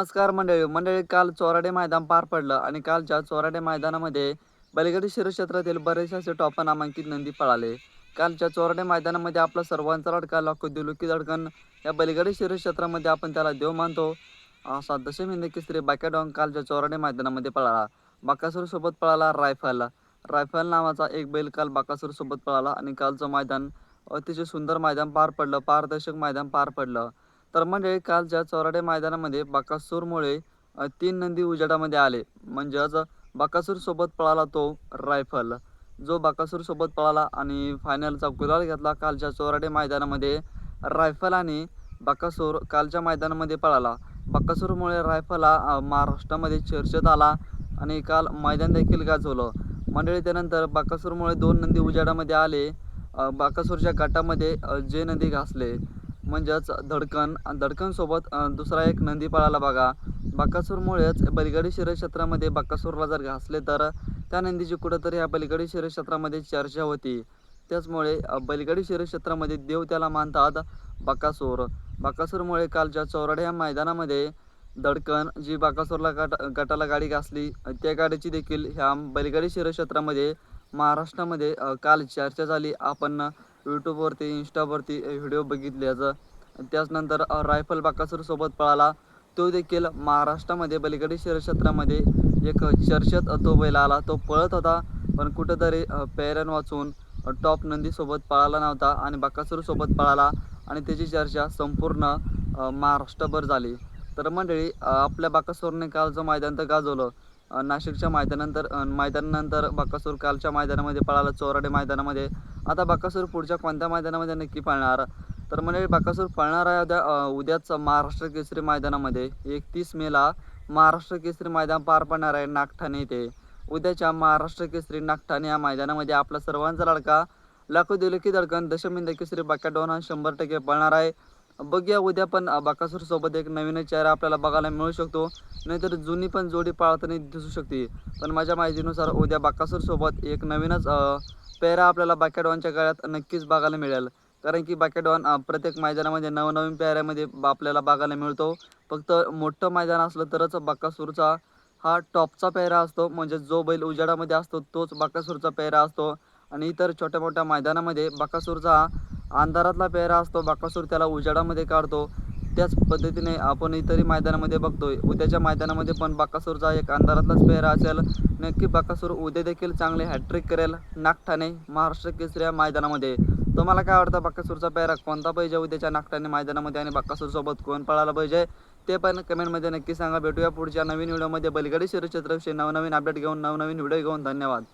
नमस्कार मंडळी. मंडळी काल चोराडे मैदान पार पडलं आणि कालच्या चोराडे मैदानामध्ये बलगडी शिरक्षेत्रातील बरेचसे असे टॉप नामांकित नंदी पळाले. कालच्या चोराडे मैदानामध्ये आपला सर्वांचा लडका लाखो दिलुकी धडकन या बलगडी शिरक्षेत्रामध्ये आपण त्याला देव मानतो. असा दशमिंद केसरी बाक्याडॉन कालच्या चोराडे मैदानामध्ये पळाला. बाकासूर सोबत पळाला रायफल. रायफल नावाचा एक बैल काल बाकासूर सोबत पळाला आणि कालचं मैदान अतिशय सुंदर मैदान पार पडलं. पारदर्शक मैदान पार पडलं. तर मंडळी कालच्या चौराडे मैदानामध्ये बकासूरमुळे तीन नंदी उजेडामध्ये आले. म्हणजेच बकासूर सोबत पळाला तो रायफल. जो बकासूर सोबत पळाला आणि फायनलचा गुलाल घेतला कालच्या चौराडे मैदानामध्ये रायफल आणि बकासूर कालच्या मैदानामध्ये पळाला. बकासूरमुळे रायफल हा महाराष्ट्रामध्ये चर्चेत आला आणि काल मैदान देखील गाजवलं. मंडळी त्यानंतर बकासूरमुळे दोन नंदी उजेडामध्ये आले. बाकासूरच्या बकासूरच्या गटामध्ये जे नंदी घासले. म्हणजेच धडकन धडकनसोबत दुसरा एक नंदी पळाला बघा. बाकासूरमुळेच बैलगाडी क्षेत्रामध्ये बाकासूरला जर घासले तर त्या नंदीची कुठंतरी ह्या बलगडी क्षेत्रामध्ये चर्चा होती. त्याचमुळे बैलगाडी क्षेत्रामध्ये देव त्याला मानतात बाकासूर. बाकासूरमुळे कालच्या चौराडे या मैदानामध्ये धडकन जी बाकासूरला गट गटाला गाडी घासली त्या गाडीची देखील ह्या बैलगाडी क्षेत्रामध्ये महाराष्ट्रामध्ये काल चर्चा झाली. आपण यूट्यूबवरती इंस्टावरती व्हिडिओ बघितले याचा. त्याचनंतर रायफल बाकासूर सोबत पळाला. तो देखील महाराष्ट्रामध्ये बलिगडी क्षेत्रामध्ये एक चर्चेत तो बैल आला. तो पळत होता पण कुठंतरी पेरन वाचून टॉप नंदीसोबत पळाला नव्हता आणि बाकासूरसोबत पळाला आणि त्याची चर्चा संपूर्ण महाराष्ट्रभर झाली. तर मंडळी आपल्या बाकासूरने कालचं मैदान तर गाजवलं. नाशिकच्या मैदानानंतर मैदानानंतर बक्कासूर कालच्या मैदानामध्ये पळाला चोराडे मैदानामध्ये. आता बक्कासूर पुढच्या कोणत्या मैदानामध्ये नक्की पळणार? तर म्हणजे बक्कासूर पळणार आहे उद्या उद्याच महाराष्ट्र केसरी मैदानामध्ये. एकतीस मेला महाराष्ट्र केसरी मैदान पार पडणार आहे नागठाणे येथे उद्याच्या महाराष्ट्र केसरी नागठाणे या मैदानामध्ये आपला सर्वांचा लडका लाखो दिलकी धडकन दशमिंद केसरी बाकाडोन हा शंभर टक्के पळणार आहे. बघूया उद्या पण बाकासूर सोबत एक नवीन चेहरा आपल्याला बघायला मिळू शकतो. नाहीतर जुनी पण जोडी पाळताना दिसू शकते. पण माझ्या माहितीनुसार उद्या बाकासूर सोबत एक नवीनच पेहरा आपल्याला बाकेडॉनच्या काळात नक्कीच बघायला मिळेल. कारण की बाकेडॉन प्रत्येक मैदानामध्ये नवनवीन पेहऱ्यामध्ये आपल्याला बघायला मिळतो. फक्त मोठं मैदान असलं तरच बाकासूरचा हा टॉपचा पेहरा असतो. म्हणजे जो बैल उजाडामध्ये असतो तोच बाकासूरचा पेहरा असतो. आणि इतर छोट्या मोठ्या मैदानामध्ये बाकासूरचा हा अंधारातला पेहरा असतो बाकासूर त्याला उजाडामध्ये काढतो. त्याच पद्धतीने आपण इतरही मैदानामध्ये बघतोय. उद्याच्या मैदानामध्ये पण बाकासूरचा एक अंधारातलाच पेहरा असेल. नक्की बाकासूर उद्या देखील चांगले हॅट्रिक करेल. नागठाणे महाराष्ट्र केसऱ्या मैदानामध्ये. तुम्हाला काय वाटतं? बाकासूरचा पेहरा कोणता पाहिजे? उद्याच्या नागठाणे मैदानामध्ये आणि बाकासूरसोबत कोण पळायला पाहिजे? ते पण कमेंटमध्ये नक्की सांगा. भेटूया पुढच्या नवीन व्हिडिओमध्ये बलगडी शिरक्षेत्राविषयी नवनवीन अपडेट घेऊन नवनवीन व्हिडिओ घेऊन. धन्यवाद.